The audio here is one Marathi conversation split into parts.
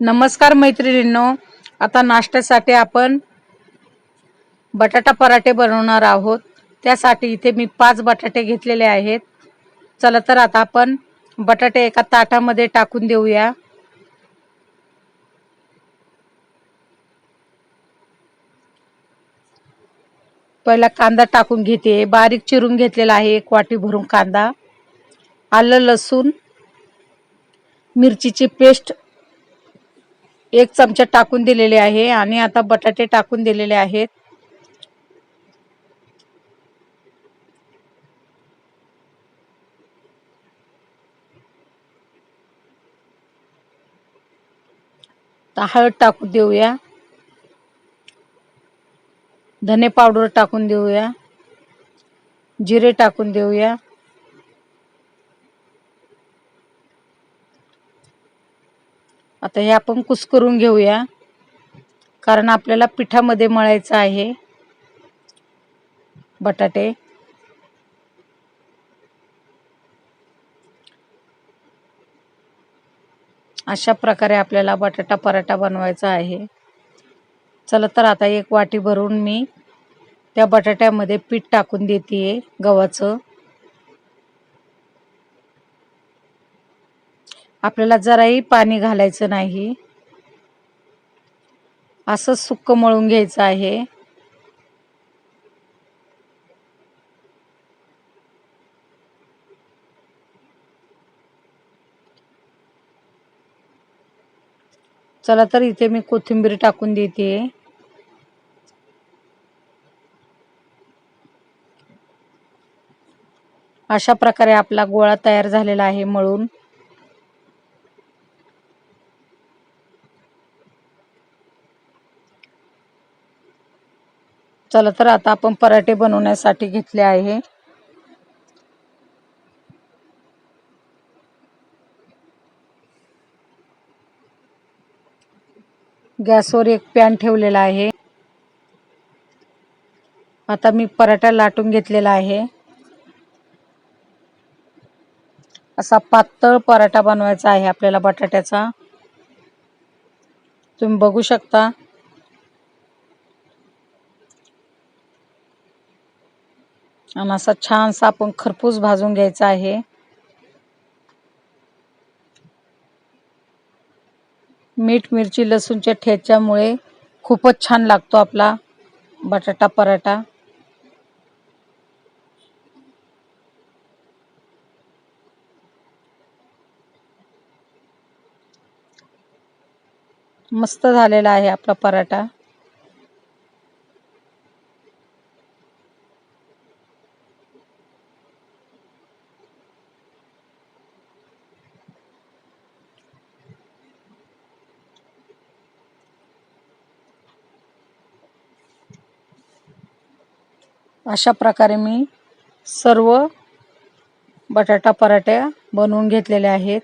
नमस्कार मैत्रिणींनो आता नाश्त्यासाठी आपण बटाटा पराठे बनवणार आहोत. त्यासाठी इथे मी पाच बटाटे घेतलेले आहेत. चला तर आता आपण बटाटे एका ताटामध्ये टाकून देऊया. पहिला कांदा टाकून घेते. बारीक चिरून घेतलेला आहे एक वाटी भरून कांदा. आलं लसूण मिरचीची पेस्ट एक चमचा टाकून दिलेले आहे आणि आता बटाटे टाकून दिलेले आहेत. हळद टाकून देऊया. धने पावडर टाकून देऊया. जिरे टाकून देऊया. आता हे आपण कुस्करून घेऊया. कारण आपल्याला पिठामध्ये मळायचं आहे. बटाटे. अशा प्रकारे आपल्याला बटाटा पराठा बनवायचा आहे. चला तर आता एक वाटी भरून मी त्या बटाट्यामध्ये पीठ टाकून देते गव्हाचं. आपल्याला जराही पाणी घालायचं नाही. असं सुक्क मळून घ्यायचं आहे. चला तर इथे मी कोथिंबीर टाकून देते. अशा प्रकारे आपला गोळा तयार झालेला आहे मळून. चला तर आता आपण पराठे बनवण्यासाठी घेतले आहे. गॅसवर एक पॅन ठेवलेला आहे. आता मी पराठा लाटून घेतलेला आहे. असा पातळ पराठा बनवायचा आहे आपल्याला बटाट्याचा. तुम्ही बघू शकता. आणि असा छानसा आपण खरपूस भाजून घ्यायचा आहे. मीठ मिरची लसूणच्या ठेच्यामुळे खूपच छान लागतो आपला बटाटा पराठा. मस्त झालेला आहे आपला पराठा. अशा प्रकारे मी सर्व बटाटा पराठ्या बनवून घेतलेल्या आहेत.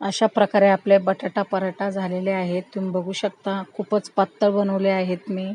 अशा प्रकारे आपले बटाटा पराठा झालेले आहेत. तुम्ही बघू शकता खूपच पातळ बनवले आहेत मी.